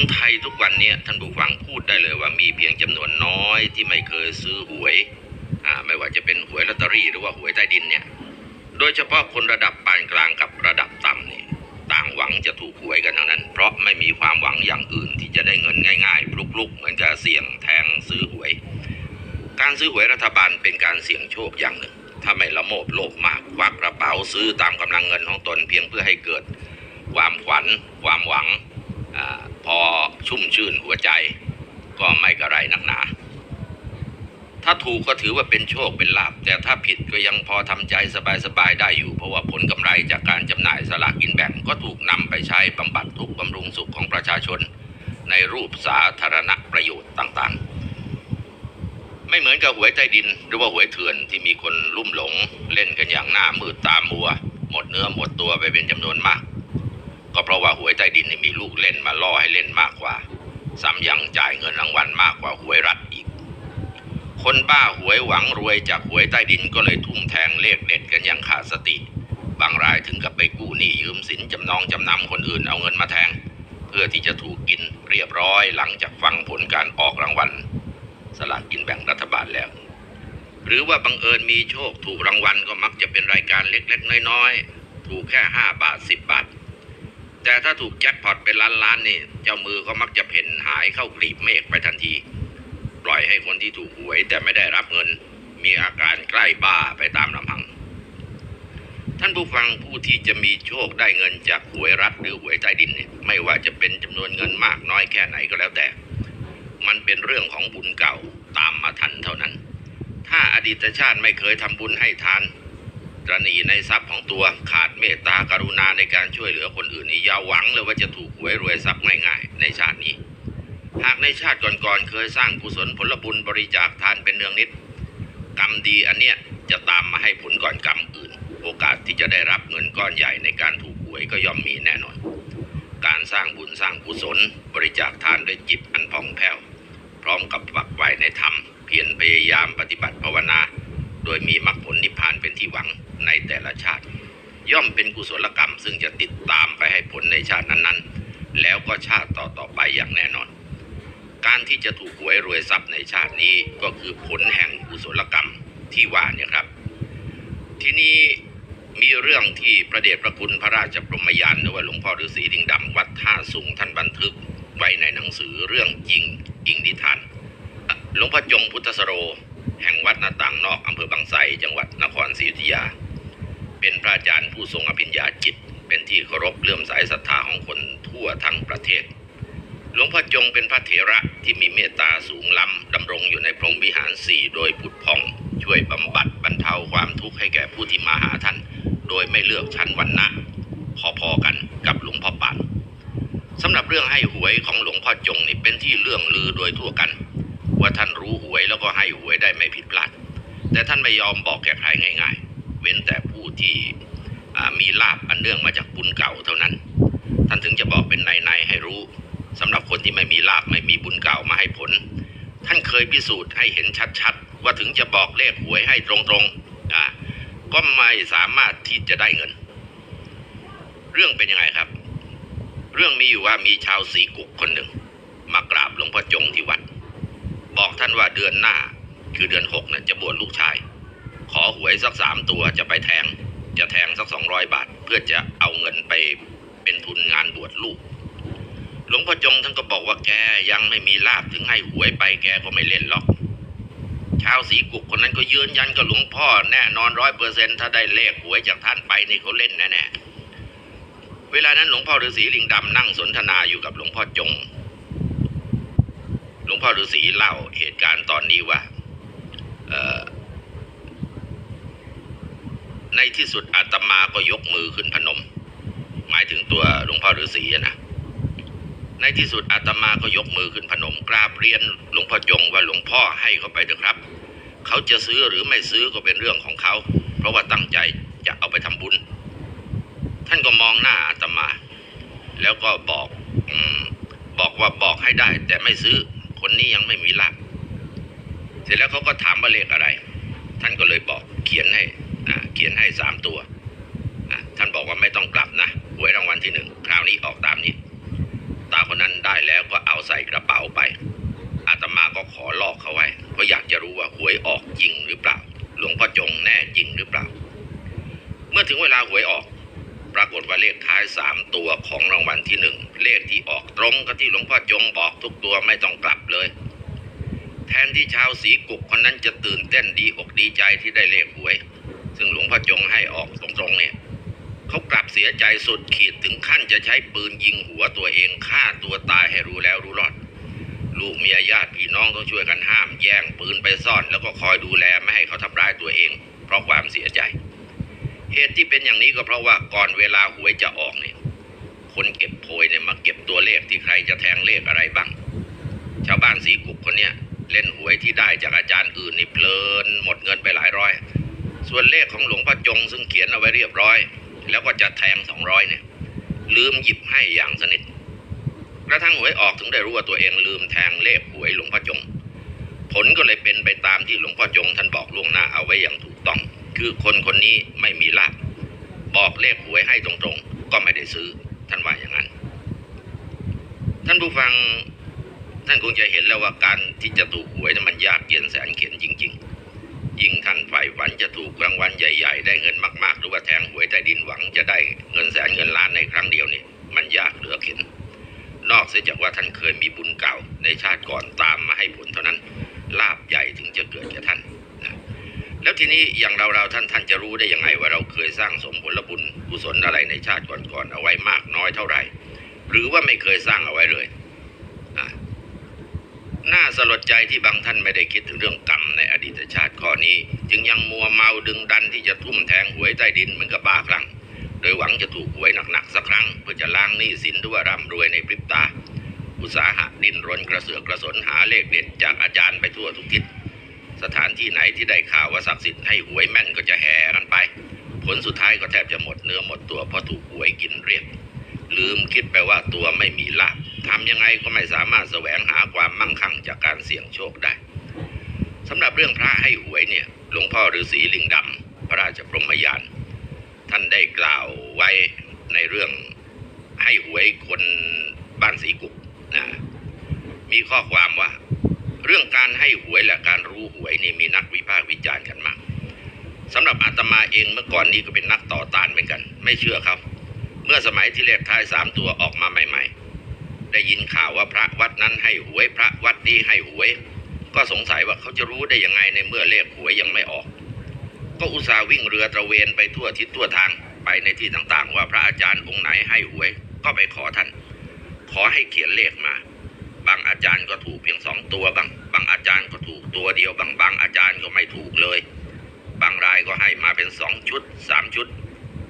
คนไทยทุกวันนี้ท่านผู้ฟังพูดได้เลยว่ามีเพียงจำนวนน้อยที่ไม่เคยซื้อหวยอ่าไม่ว่าจะเป็นหวยลอตเตอรี่หรือว่าหวยใต้ดินเนี่ย โดยเฉพาะคนระดับปานกลางกับระดับต่ำนี่ต่างหวังจะถูกหวยกันทั้งนั้น เพราะไม่มีความหวังอย่างอื่นที่จะได้เงินง่ายๆพลุกๆ เหมือนกับเสี่ยงแทงซื้อหวย การซื้อหวยรัฐบาลเป็นการเสี่ยงโชคอย่างหนึ่ง ถ้าไม่ละโมบโลภมากควักกระเป๋าซื้อตามกำลังเงินของตนเพียงเพื่อให้เกิด ความขวัญความหวัง พอชุ่มชื่นหัวใจ ก็ไม่กระไรนักหนา ถ้าถูกก็ถือว่าเป็นโชคเป็นลาบแต่ถ้าผิดก็ยังพอทำใจสบายๆได้อยู่ เพราะว่าผลกำไรจากการจำหน่ายสลากกินแบ่งก็ถูกนำไปใช้บำบัดทุกข์บำรุงสุขของประชาชน ในรูปสาธารณประโยชน์ต่างๆ ไม่เหมือนกับหวยใต้ดิน หรือว่าหวยเถื่อนที่มีคนลุ่มหลง เล่นกันอย่างหน้ามืดตามัว หมดเนื้อหมดตัวไปเป็นจำนวนมาก ก็เพราะว่าหวยใต้ดินนี่มีลูกเล่นมาล่อให้เล่นมากกว่าซ้ำยังจ่ายเงินรางวัลมากกว่าหวยรัฐอีก คนบ้าหวยหวังรวยจากหวยใต้ดินก็เลยทุ่มแทงเลขเด็ดกันอย่างขาดสติ บางรายถึงกับไปกู้หนี้ยืมสินจำนองจำนำคนอื่นเอาเงินมาแทง เพื่อที่จะถูกกินเรียบร้อยหลังจากฟังผลการออกรางวัลสลากกินแบ่งรัฐบาลแล้ว หรือว่าบังเอิญมีโชคถูกรางวัลก็มักจะเป็นรายการเล็กๆน้อยๆ ถูกแค่ห้าบาทสิบบาท แต่ถ้าถูกแจ็คพอตเป็นล้านๆนี่เจ้ามือก็มักจะเพ่นหายเข้ากลีบเมฆไปทันที ปล่อยให้คนที่ถูกหวยแต่ไม่ได้รับเงิน มีอาการใกล้บ้าไปตามลำพัง ท่านผู้ฟังผู้ที่จะมีโชคได้เงินจากหวยรัฐหรือหวยใต้ดินเนี่ยไม่ว่าจะเป็นจำนวนเงินมากน้อยแค่ไหนก็แล้วแต่ มันเป็นเรื่องของบุญเก่าตามมาทันเท่านั้น ถ้าอดีตชาติไม่เคยทำบุญให้ทาน ตระหนีในทรัพย์ของตัวขาดเมตตากรุณาในการช่วยเหลือคนอื่นนี่อย่าหวังเลยว่าจะถูกหวยรวยทรัพย์ง่ายๆในชาตินี้ หากในชาติก่อนๆเคยสร้างกุศลผลบุญบริจาคทานเป็นเนืองนิด กรรมดีอันเนี้ยจะตามมาให้ผลก่อนกรรมอื่น โอกาสที่จะได้รับเงินก้อนใหญ่ในการถูกหวยก็ย่อมมีแน่นอน การสร้างบุญสร้างกุศล บริจาคทานด้วยจิตอันผ่องแผ้ว พร้อมกับฝักใฝ่ในธรรมเพียรพยายามปฏิบัติภาวนา ดยมีมรรคผลนิพพานเป็นที่หวังในแต่ละชาติ ย่อมเป็นกุศลกรรม ซึ่งจะติดตามไปให้ผลในชาตินั้นๆ แล้วก็ชาติต่อๆไปอย่างแน่นอน การที่จะถูกหวยรวยทรัพย์ในชาตินี้ก็คือผลแห่งกุศลกรรมที่ว่าเนี่ยครับ ทีนี้มีเรื่องที่พระเดชพระคุณพระราชบรมยานหรือว่าหลวงพ่อฤาษีดิงดำวัดท่าสุงท่านบันทึกไว้ในหนังสือเรื่องจริงอิงนิทาน หลวงพ่อจงพุทธสโร แห่งวัดหนาต่างนอกอำเภอบางไทรจังหวัดนครศรีอยุธยา เป็นพระอาจารย์ผู้ทรงอภิญญาจิต เป็นที่เคารพเลื่อมใสศรัทธาของคนทั่วทั้งประเทศ หลวงพ่อจงเป็นพระเถระที่มีเมตตาสูงล้ำดำรงอยู่ในพรหมวิหารสี่โดยผุดผ่อง ช่วยบำบัดบรรเทาความทุกข์ให้แก่ผู้ที่มาหาท่าน โดยไม่เลือกชั้นวรรณะพอๆกันกับหลวงพ่อปานสำหรับเรื่องให้หวยของหลวงพ่อจงนี่เป็นที่เรื่องลือโดยทั่วกัน ว่าท่านรู้หวยแล้วก็ให้หวยได้ไม่ผิดพลาด แต่ท่านไม่ยอมบอกแก่ใครง่าย ๆ เว้นแต่ผู้ที่มีลาบอันเนื่องมาจากบุญเก่าเท่านั้น ท่านถึงจะบอกเป็นในๆให้รู้สำหรับคนที่ไม่มีลาบไม่มีบุญเก่ามาให้ผล ท่านเคยพิสูจน์ให้เห็นชัดๆ ว่าถึงจะบอกเลขหวยให้ตรงๆก็ไม่สามารถที่จะได้เงิน เรื่องเป็นยังไงครับ เรื่องมีอยู่ว่ามีชาวสีกุกคนหนึ่งมากราบหลวงพ่อจงที่วัด บอกท่านว่าเดือนหน้า คือเดือนหกน่ะจะบวชลูกชาย ขอหวยสักสามตัวจะไปแทง จะแทงสักสองร้อยบาท เพื่อจะเอาเงินไปเป็นทุนงานบวชลูก หลวงพ่อจงท่านก็บอกว่าแกยังไม่มีลาบถึงให้หวยไปแกก็ไม่เล่นหรอกชาวสีกุกคนนั้นก็ยืนยันกับหลวงพ่อแน่นอนร้อยเปอร์เซ็นถ้าได้เลขหวยจากท่านไปนี่เขาเล่นแน่ๆเวลานั้นหลวงพ่อฤาษีลิงดำนั่งสนทนาอยู่กับหลวงพ่อจง หลวงพ่อฤาษีเล่าเหตุการณ์ตอนนี้ว่าในที่สุดอาตมาก็ยกมือขึ้นพนม หมายถึงตัวหลวงพ่อฤาษีนะในที่สุดอาตมาก็ยกมือขึ้นพนมกราบเรียนหลวงพ่อจงว่าหลวงพ่อให้เขาไปเถอะครับ เขาจะซื้อหรือไม่ซื้อก็เป็นเรื่องของเขา เพราะว่าตั้งใจจะเอาไปทำบุญ ท่านก็มองหน้าอาตมา แล้วก็บอกอบอกว่าบอกให้ได้แต่ไม่ซื้อ คนนี้ยังไม่มีลาบเสร็จแล้วเขาก็ถามว่าเลขอะไร ท่านก็เลยบอกเขียนให้เขียนให้สามตัวท่านบอกว่าไม่ต้องกลับนะหวยรางวัลที่หนึ่งคราวนี้ออกตามนี้ ตาคนนั้นได้แล้วก็เอาใส่กระเป๋าไป อาตมาก็ขอลอกเขาไว้ เพราะอยากจะรู้ว่าหวยออกจริงหรือเปล่า หลวงพ่อจงแน่จริงหรือเปล่า เมื่อถึงเวลาหวยออก ปรากฏว่าเลขท้ายสามตัวของรางวัลที่หนึ่ง เลขที่ออกตรงกับที่หลวงพ่อจงบอกทุกตัวไม่ต้องกลับเลย แทนที่ชาวสีกุกคนนั้นจะตื่นเต้นดีอกดีใจที่ได้เลขหวย ซึ่งหลวงพ่อจงให้ออกตรงๆเนี่ยเขากลับเสียใจสุดขีดถึงขั้นจะใช้ปืนยิงหัวตัวเองฆ่าตัวตายให้รู้แล้วรู้รอด ลูกเมียญาติพี่น้องต้องช่วยกันห้ามแย่งปืนไปซ่อนแล้วก็คอยดูแลไม่ให้เขาทำร้ายตัวเอง เพราะความเสียใจ เหตุที่เป็นอย่างนี้ก็เพราะว่าก่อนเวลาหวยจะออกเนี่ย คนเก็บโพยเนี่ยมาเก็บตัวเลขที่ใครจะแทงเลขอะไรบ้าง ชาวบ้านสีกุกคนเนี้ยเล่นหวยที่ได้จากอาจารย์อื่นนี่เพลินหมดเงินไปหลายร้อย ส่วนเลขของหลวงพ่อจงซึ่งเขียนเอาไว้เรียบร้อย แล้วก็จะแทงสองร้อยเนี่ย ลืมหยิบให้อย่างสนิทกระทั่งหวยออกถึงได้รู้ว่าตัวเองลืมแทงเลขหวยหลวงพ่อจง ผลก็เลยเป็นไปตามที่หลวงพ่อจงท่านบอกล่วงหน้าเอาไว้อย่างถูกต้อง คือคนคนนี้ไม่มีลาภบอกเลขหวยให้ตรงๆ ก็ไม่ได้ซื้อ ท่านว่าอย่างนั้น ท่านผู้ฟังท่านคงจะเห็นแล้วว่าการที่จะถูกหวยนั้นมันยากเย็นแสนเข็ญจริง ๆ ยิ่งท่านฝ่ายฝันจะถูกรางวัลใหญ่ ๆ ได้เงินมากๆ หรือว่าแทงหวยใต้ดินหวังจะได้เงินแสนเงินล้านในครั้งเดียวนี่มันยากเหลือเข็นนอกเสียจากว่าท่านเคยมีบุญเก่าในชาติก่อนตามมาให้ผลเท่านั้นลาบใหญ่ถึงจะเกิดแก่ท่านนะแล้วทีนี้อย่างเราเราๆท่านท่านจะรู้ได้ยังไงว่าเราเคยสร้างสมผลบุญ กุศลอะไรในชาติก่อนๆเอาไว้มากน้อยเท่าไหร่ หรือว่าไม่เคยสร้างเอาไว้เลยน่าสลดใจที่บางท่านไม่ได้คิดถึงเรื่องกรรมในอดีตชาติข้อนี้ จึงยังมัวเมาดึงดันที่จะทุ่มแทงหวยใต้ดินเหมือนกับบ้าคลั่งโดยหวังจะถูกหวยหนักๆสักครั้ง เพื่อจะล้างหนี้สินหรือว่าร่ำรวยในพริบตา อุตสาหะดิ้นรนกระเสือกกระสนหาเลขเด็ดจากอาจารย์ไปทั่วทุกทิศสถานที่ไหนที่ได้ข่าวว่าศักดิ์สิทธิ์ให้หวยแม่นก็จะแห่ ผลสุดท้ายก็แทบจะหมดเนื้อหมดตัวเพราะถูกหวยกินเรียบลืมคิดไปว่าตัวไม่มีลาภทำยังไงก็ไม่สามารถแสวงหาความมั่งคั่งจากการเสี่ยงโชคได้สำหรับเรื่องพระให้หวยเนี่ยหลวงพ่อฤาษีลิงดำพระราชพรหมยานท่านได้กล่าวไว้ในเรื่องให้หวยคนบ้านสีกุกนะมีข้อความว่า เรื่องการให้หวยและการรู้หวยนี่มีนักวิพากษ์วิจารณ์กันมาก สำหรับอาตมาเองเมื่อก่อนนี้ก็เป็นนักต่อต้านเหมือนกัน ไม่เชื่อครับ เมื่อสมัยที่เลขท้ายสามตัวออกมาใหม่ ๆ ได้ยินข่าวว่าพระวัดนั้นให้หวยพระวัดนี้ให้หวย ก็สงสัยว่าเขาจะรู้ได้ยังไงในเมื่อเลขหวยยังไม่ออก ก็อุตส่าห์วิ่งเรือตระเวนไปทั่วทิศทั่วทางไปในที่ต่างๆ ว่าพระอาจารย์องค์ไหนให้หวย ก็ไปขอท่าน ขอให้เขียนเลขมาบางอาจารย์ก็ถูกเพียงสองตัวบางบางอาจารย์ก็ถูกตัวเดียวบางบางอาจารย์ก็ไม่ถูกเลยางรายก็ให้มาเป็นสองชุดสามชุด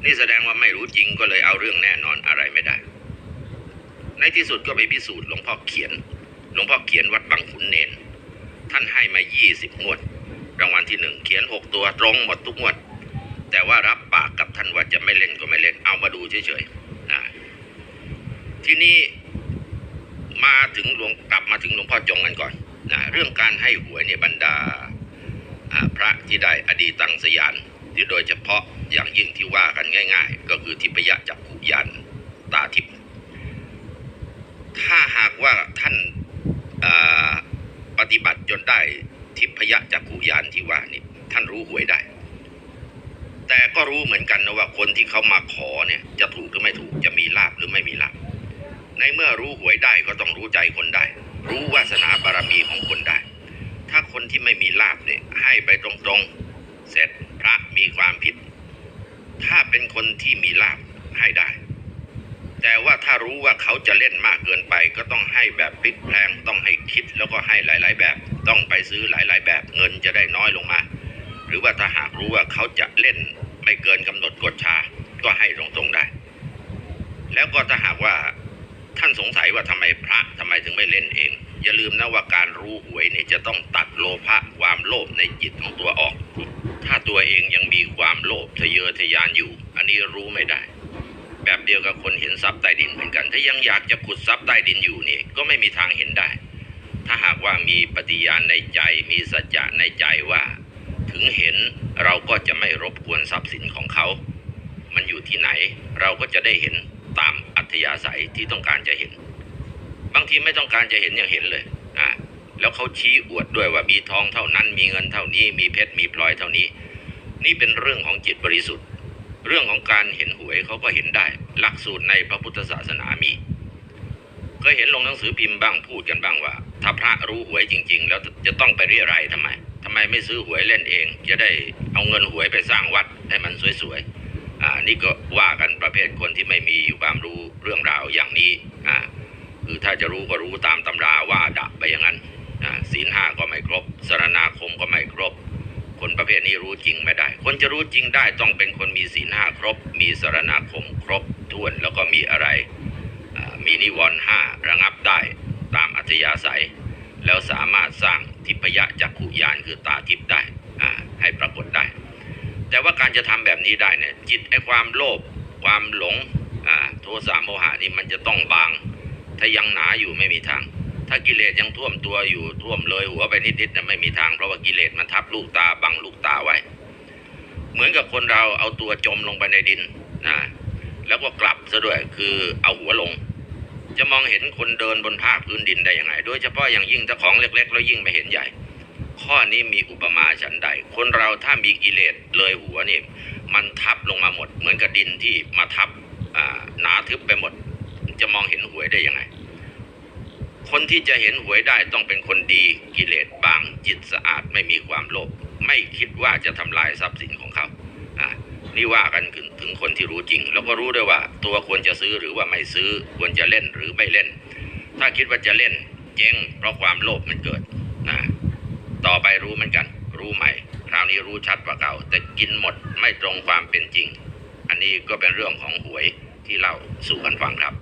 นี่แสดงว่าไม่รู้จริงก็เลยเอาเรื่องแน่นอนอะไรไม่ได้ ในที่สุดก็ไปพิสูจน์หลวงพ่อเขียน หลวงพ่อเขียนวัดบางขุนเนน ท่านให้มายี่สิบงวดรางวัลที่หนึ่งเขียนหกตัวตรงหมดทุกงวด แต่ว่ารับปากกับท่านว่าจะไม่เล่นก็ไม่เล่นเอามาดูเฉยๆนะทีนี้มาถึงหลวงกลับมาถึงหลวงพ่อจงกันก่อนนะเรื่องการให้หวยเนี่ยบรรดาอ่า พระที่ได้อดีตังสยานที่โดยเฉพาะอย่างยิ่งที่ว่ากันง่าย ๆ ก็คือทิพยจักขุยานตาทิพย์ถ้าหากว่าท่านาปฏิบัติจนได้ทิพยจักขุยานที่ว่านี่ท่านรู้หวยได้ แต่ก็รู้เหมือนกันนะว่าคนที่เขามาขอเนี่ยจะถูกหรือไม่ถูกจะมีลาบหรือไม่มีลาบในเมื่อรู้หวยได้ก็ต้องรู้ใจคนได้ รู้วาสนาบารมีของคนาคนที่ไม่มีลาบเนี่ยให้ไปตรงๆ เสร็จพระมีความผิด ถ้าเป็นคนที่มีลาบให้ได้ แต่ว่าถ้ารู้ว่าเขาจะเล่นมากเกินไป ก็ต้องให้แบบพลิกแพลงต้องให้คิดแล้วก็ให้หลาย ๆ แบบ ต้องไปซื้อหลาย ๆ แบบเงินจะได้น้อยลงมา หรือว่าถ้าหากรู้ว่าเขาจะเล่นไม่เกินกำหนดกฎชา ก็ให้ตรงๆได้ แล้วก็ถ้าหากว่าท่านสงสัยว่าทำไมพระทำไมถึงไม่เล่นเอง อย่าลืมนะว่าการรู้หวยเนี่ยจะต้องตัดโลภะความโลภในจิตของตัวออก ถ้าตัวเองยังมีความโลภทะเยอทะยานอยู่ อันนี้รู้ไม่ได้ แบบเดียวกับคนเห็นทรัพย์ใต้ดินเหมือนกัน ถ้ายังอยากจะขุดทรัพย์ใต้ดินอยู่นี่ก็ไม่มีทางเห็นได้ ถ้าหากว่ามีปฏิญาณในใจมีสัจจะในใจว่า ถึงเห็นเราก็จะไม่รบกวนทรัพย์สินของเขา มันอยู่ที่ไหน เราก็จะได้เห็นตามอัธยาศัยที่ต้องการจะเห็น บางทีไม่ต้องการจะเห็นอย่างเห็นเลยอ่าแล้วเขาชี้อวดด้วยว่ามีทองเท่านั้น มีเงินเท่านี้ มีเพชรมีพลอยเท่านี้ นี่เป็นเรื่องของจิตบริสุทธิ์ เรื่องของการเห็นหวยเขาก็เห็นได้ หลักสูตรในพระพุทธศาสนามีเคยเห็นลงหนังสือพิมพ์บ้างพูดกันบ้างว่า ถ้าพระรู้หวยจริง ๆ แล้วจะต้องไปเรียรายทำไมทำไมไม่ซื้อหวยเล่นเอง จะได้เอาเงินหวยไปสร้างวัดให้มันสวยๆอ่านี่ก็ว่ากันประเภทคนที่ไม่มีความรู้เรื่องราวอย่างนี้อ่า คือถ้าจะรู้ก็รู้ตามตำราว่าดะไปอย่างนั้นศีลห้าก็ไม่ครบสรณาคมก็ไม่ครบ คนประเภทนี้รู้จริงไม่ได้ คนจะรู้จริงได้ต้องเป็นคนมีศีลห้าครบ มีสรณาคมครบถ้วนแล้วก็มีอะไร มีนิวรณ์ห้าระงับได้ตามอัธยาศัย แล้วสามารถสร้างทิพยะจักขุยานคือตาทิพได้ให้ปรากฏได้ แต่ว่าการจะทำแบบนี้ได้เนี่ยจิตไอ้ความโลภความหลงโทสะโมหะนี่มันจะต้องบาง ถ้ายังหนาอยู่ไม่มีทาง ถ้ากิเลสยังท่วมตัวอยู่ท่วมเลยหัวไปนิดๆนะไม่มีทาง เพราะว่ากิเลสมันทับลูกตาบังลูกตาไว้ เหมือนกับคนเราเอาตัวจมลงไปในดินนะแล้วก็กลับซะด้วยคือเอาหัวลง จะมองเห็นคนเดินบนภาคพื้นดินได้ยังไง โดยเฉพาะอย่างยิ่งถ้าของเล็กๆแล้วยิ่งไม่เห็นใหญ่ ข้อนี้มีอุปมาฉันใด คนเราถ้ามีกิเลสเลยหัวนี่มันทับลงมาหมด เหมือนกับดินที่มาทับหนาทึบไปหมด จะมองเห็นหวยได้ยังไง คนที่จะเห็นหวยได้ต้องเป็นคนดีกิเลสบางจิตสะอาดไม่มีความโลภไม่คิดว่าจะทำลายทรัพย์สินของเขาอ่านี่ว่ากันถึงถึงคนที่รู้จริง แล้วก็รู้ด้วยว่า ตัวควรจะซื้อหรือว่าไม่ซื้อควรจะเล่นหรือไม่เล่น ถ้าคิดว่าจะเล่นเจ๊งเพราะความโลภมันเกิดนะต่อไปรู้เหมือนกัน รู้ใหม่ คราวนี้รู้ชัดกว่าเก่า แต่กินหมดไม่ตรงความเป็นจริง อันนี้ก็เป็นเรื่องของหวยที่เล่าสู่กันฟังครับ